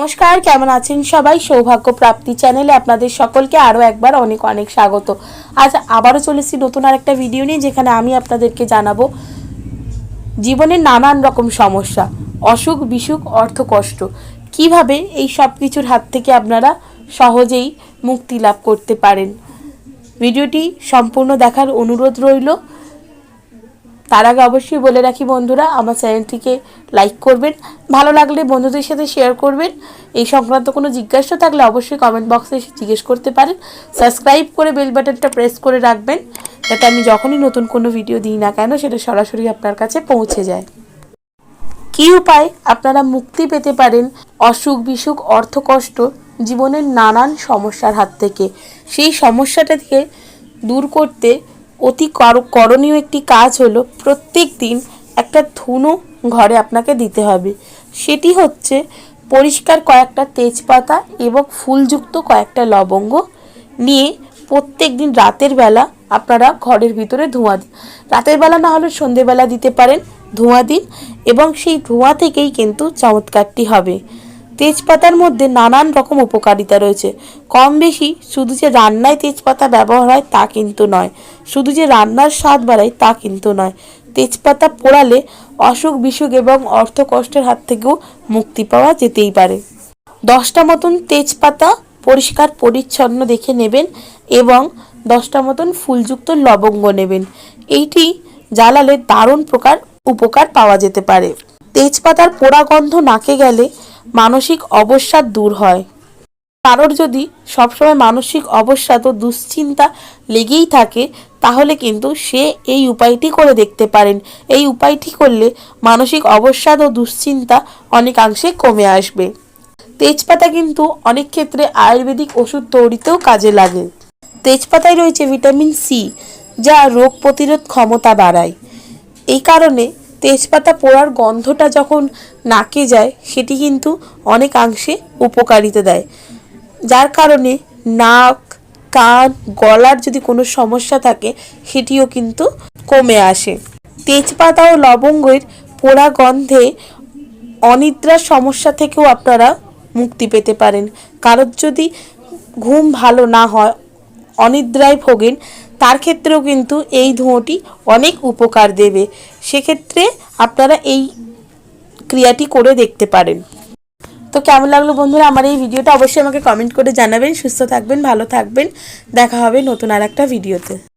নমস্কার, কেমন আছেন সবাই? সৌভাগ্য প্রাপ্তি চ্যানেলে আপনাদের সকলকে আরও একবার অনেক অনেক স্বাগত। আজ আবারও চলেছি নতুন আর একটা ভিডিও নিয়ে, যেখানে আমি আপনাদেরকে জানাব জীবনের নানান রকম সমস্যা, অসুখ, বিসুখ, অর্থ কষ্ট। কীভাবে এই সব কিছুর হাত থেকে আপনারা সহজেই মুক্তি লাভ করতে পারেন? ভিডিওটি সম্পূর্ণ দেখার অনুরোধ রইল। তার আগে অবশ্যই বলে রাখি বন্ধুরা, আমার চ্যানেলটিকে লাইক করবেন, ভালো লাগলে বন্ধুদের সাথে শেয়ার করবেন। এই সংক্রান্ত কোনো জিজ্ঞাসা থাকলে অবশ্যই কমেন্ট বক্সে এসে জিজ্ঞেস করতে পারেন। সাবস্ক্রাইব করে বেল বাটনটা প্রেস করে রাখবেন, যাতে আমি যখনই নতুন কোনো ভিডিও দিই না কেন, সেটা সরাসরি আপনার কাছে পৌঁছে যায়। কী উপায়? আপনারা মুক্তি পেতে পারেন অসুখ, বিসুখ অর্থকষ্ট জীবনের নানান সমস্যার হাত থেকে। সেই সমস্যাটা থেকে দূর করতে অতি কর- করণীয় একটি কাজ হলো প্রত্যেক দিন একটা ধুনো ঘরে আপনাকে দিতে হবে। সেটি হচ্ছে পরিষ্কার কয়েকটা তেজপাতা এবং ফুলযুক্ত কয়েকটা লবঙ্গ নিয়ে প্রত্যেক দিন রাতের বেলা আপনারা ঘরের ভিতরে ধোঁয়া দিন রাতের বেলা না হলে সন্ধেবেলা দিতে পারেন ধোঁয়া দিন এবং সেই ধোঁয়া থেকেই কিন্তু চমৎকারটি হবে। তেজপাতার মধ্যে নানান রকম উপকারিতা রয়েছে। কম বেশি শুধু যে রান্নায় তেজপাতা ব্যবহার হয় তা কিন্তু নয়। শুধু যে রান্নার স্বাদ বাড়ায় তা কিন্তু নয়। তেজপাতা পোড়ালে অসুখ, বিসুখ এবং অর্থকষ্টের হাত থেকেও মুক্তি পাওয়া যেতেই পারে। দশটা মতন তেজপাতা পরিষ্কার পরিচ্ছন্ন দেখে নেবেন এবং দশটা মতন ফুলযুক্ত লবঙ্গ নেবেন। এইটি জ্বালালে দারুণ প্রকার উপকার পাওয়া যেতে পারে। তেজপাতার পোড়া গন্ধ নাকে গেলে মানসিক অবসাদ দূর হয়। কারোর যদি সবসময় মানসিক অবসাদ ও দুশ্চিন্তা লেগেই থাকে, তাহলে কিন্তু সে এই উপায়টি করে দেখতে পারেন। এই উপায়টি করলে মানসিক অবসাদ ও দুশ্চিন্তা অনেকাংশে কমে আসবে। তেজপাতা কিন্তু অনেক ক্ষেত্রে আয়ুর্বেদিক ওষুধ তৈরিতেও কাজে লাগে। তেজপাতায় রয়েছে ভিটামিন সি, যা রোগ প্রতিরোধ ক্ষমতা বাড়ায়। এই কারণে তেজপাতা পোড়ার গন্ধটা যখন নাকে যায়, সেটি কিন্তু অনেকাংশে উপকারিতা দেয়। যার কারণে নাক, কান, গলার যদি কোনো সমস্যা থাকে, সেটিও কিন্তু কমে আসে। তেজপাতা ও লবঙ্গের পোড়া গন্ধে অনিদ্রার সমস্যা থেকেও আপনারা মুক্তি পেতে পারেন। কারোর যদি ঘুম ভালো না হয়, অনিদ্রায় ভোগেন তার ক্ষেত্রেও কিন্তু এই ধোঁয়াটি অনেক উপকার দেবে। সেক্ষেত্রে আপনারা এই ক্রিয়াটি করে দেখতে পারেন। তো কেমন লাগল বন্ধুরা? আমার এই ভিডিওটা অবশ্যই আমাকে কমেন্ট করে জানাবেন। সুস্থ থাকবেন, ভালো থাকবেন। দেখা হবে নতুন আর একটা ভিডিওতে।